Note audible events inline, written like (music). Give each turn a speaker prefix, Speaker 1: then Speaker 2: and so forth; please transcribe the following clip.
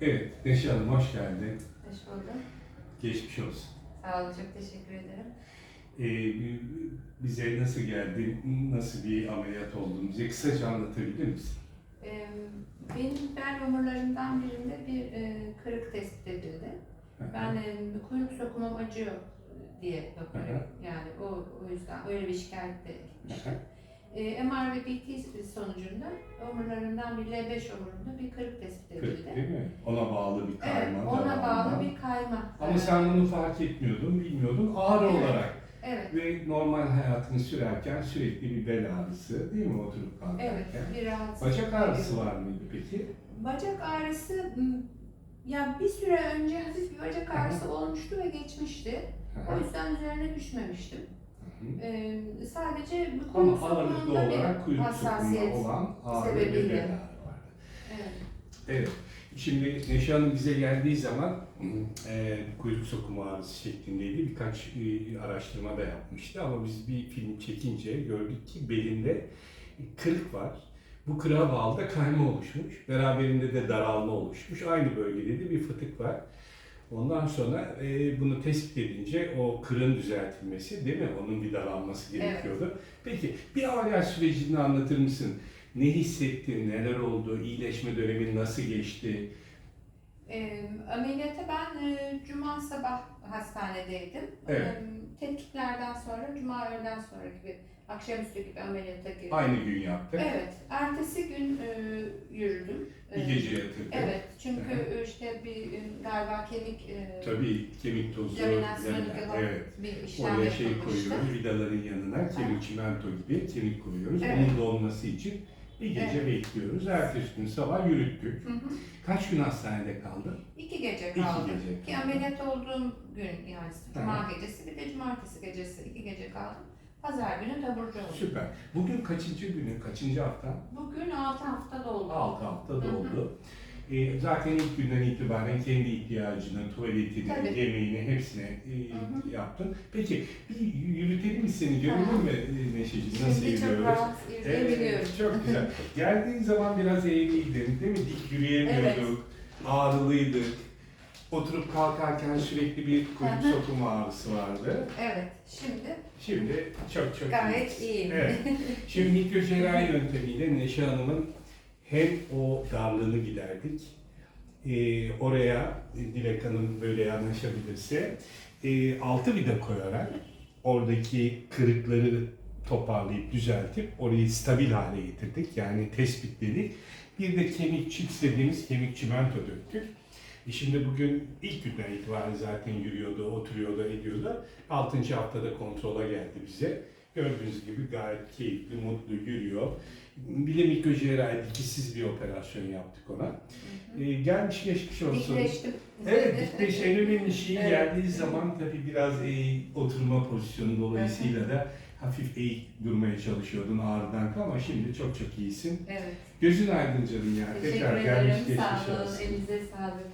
Speaker 1: Evet, Neşe Hanım hoş geldin.
Speaker 2: Hoş buldum.
Speaker 1: Geçmiş olsun.
Speaker 2: Sağ olun, çok teşekkür ederim.
Speaker 1: Ee, bize nasıl geldin, nasıl bir ameliyat oldun bize kısaca anlatabilir misin?
Speaker 2: Ee, benim bel omurlarımdan birinde bir e, kırık tespit edildi. Ben e, kuyruk sokumum acıyor diye doktora, yani o, o yüzden öyle bir şikayetle gitmiştim. E, MR ve BT sonucunda omurlarımdan bir L5 omurunda bir kırık tespit edildi.
Speaker 1: Kırık değil mi? Ona bağlı bir
Speaker 2: Evet,
Speaker 1: kayma.
Speaker 2: ona
Speaker 1: devamlı.
Speaker 2: bağlı bir kayma.
Speaker 1: Ama
Speaker 2: Evet.
Speaker 1: sen bunu fark etmiyordun, bilmiyordun. Ağrı
Speaker 2: Evet.
Speaker 1: olarak
Speaker 2: Evet,
Speaker 1: ve normal hayatını sürerken sürekli bir bel ağrısı değil mi oturup kalkarken?
Speaker 2: evet. Bir rahatsızlık.
Speaker 1: Bacak ağrısı var mıydı peki?
Speaker 2: Bacak ağrısı ya bir süre önce hafif bir bacak ağrısı olmuştu ve geçmişti. O yüzden üzerine düşmemiştim. Ee, sadece bu kuyruk
Speaker 1: ağırlıklı olarak kuyruk
Speaker 2: hassasiyet.
Speaker 1: olan
Speaker 2: sebebiyle.
Speaker 1: vardı.
Speaker 2: Evet.
Speaker 1: Evet. Şimdi Neşe Hanım bize geldiği zaman e, kuyruk sokumu ağrısı şeklindeydi. Birkaç e, araştırma da yapmıştı ama biz bir film çekince gördük ki belinde kırık var. Bu kırığa bağlı da kayma oluşmuş. Beraberinde de daralma oluşmuş. Aynı bölgede de bir fıtık var. Ondan sonra e, bunu tespit edince o kırığın düzeltilmesi değil mi? Onun bir
Speaker 2: Evet.
Speaker 1: gerekiyordu. Peki bir ameliyat sürecini anlatır mısın? Ne hissettin, neler oldu, iyileşme dönemin nasıl geçti?
Speaker 2: Ee, ameliyata ben e, cuma sabah hastanedeydim.
Speaker 1: Evet.
Speaker 2: Ee, tetkiklerden sonra cuma öğleden sonra gibi akşamüstü gibi ameliyata girdim.
Speaker 1: Aynı gün yaptık.
Speaker 2: Evet. Ertesi gün e, yürüdüm.
Speaker 1: Bir
Speaker 2: Ee,
Speaker 1: gece yatırdık.
Speaker 2: Evet. Çünkü
Speaker 1: Hı
Speaker 2: e, işte bir e, galiba kemik e,
Speaker 1: Tabii kemik tozu,
Speaker 2: laminasyonu
Speaker 1: lamina-
Speaker 2: gibi
Speaker 1: evet.
Speaker 2: bir işlem
Speaker 1: Oraya şey
Speaker 2: yapılmıştı.
Speaker 1: koyuyoruz, vidaların yanına kemik çimento gibi kemik koyuyoruz.
Speaker 2: Evet.
Speaker 1: Onun dolması için bir gece
Speaker 2: Evet.
Speaker 1: bekliyoruz. Ertesi gün sabah yürüttük.
Speaker 2: Hı hı.
Speaker 1: Kaç gün hastanede kaldın?
Speaker 2: İki gece
Speaker 1: İki
Speaker 2: kaldım.
Speaker 1: gece
Speaker 2: Ki ameliyat olduğum gün yani cuma gecesi bir de cumartesi gecesi iki gece kaldım. Pazar günü taburcu oldum.
Speaker 1: Süper. Bugün kaçıncı günü, kaçıncı hafta?
Speaker 2: Bugün 6 hafta doldu.
Speaker 1: 6 hafta
Speaker 2: Hı hı.
Speaker 1: doldu. Ee, zaten ilk günden itibaren kendi ihtiyacını, tuvaletini,
Speaker 2: Tabii.
Speaker 1: yemeğini hepsine e,
Speaker 2: Hı hı.
Speaker 1: yaptın. Peki bir yürütelim mi seni? Mi e, Neşeciğim nasıl
Speaker 2: Şimdi çok
Speaker 1: yürüyoruz?
Speaker 2: rahat yürüyebiliyorum.
Speaker 1: çok güzel. Geldiğin zaman biraz eğriydin değil mi? Dik yürüyemiyorduk, ağrılıydık. Oturup kalkarken sürekli bir kuyruk
Speaker 2: Hı
Speaker 1: ağrısı vardı.
Speaker 2: Evet, şimdi
Speaker 1: Şimdi çok çok
Speaker 2: gayet
Speaker 1: iyiyiz.
Speaker 2: iyiyim.
Speaker 1: Evet. (laughs) Şimdi mikrocerrahi yöntemiyle Neşe Hanım'ın hem o darlığını giderdik, e, oraya Dilek Hanım böyle yanaşabilirse e, altı vida koyarak oradaki kırıkları toparlayıp düzeltip orayı stabil hale getirdik. Yani tespitledik. Bir de kemik çips dediğimiz kemik çimento döktük. E şimdi bugün ilk günden itibaren zaten yürüyordu, oturuyordu, ediyordu. 6. haftada kontrola geldi bize. Gördüğünüz gibi gayet keyifli, mutlu yürüyor. Bir de mikrocerrahi dikişsiz bir operasyon yaptık ona. E, gelmiş geçmiş olsun.
Speaker 2: Dikleştim.
Speaker 1: Evet, dikleş en önemli şey
Speaker 2: Evet.
Speaker 1: geldiği zaman tabii biraz e, oturma pozisyonu dolayısıyla da hafif eğik durmaya çalışıyordun ağrıdan ama şimdi çok çok iyisin.
Speaker 2: Evet.
Speaker 1: Gözün aydın canım ya.
Speaker 2: Teşekkür
Speaker 1: Tekrar gelmiş
Speaker 2: ederim.
Speaker 1: geçmiş
Speaker 2: Sağ olun.
Speaker 1: olsun.
Speaker 2: Elinize sağlık.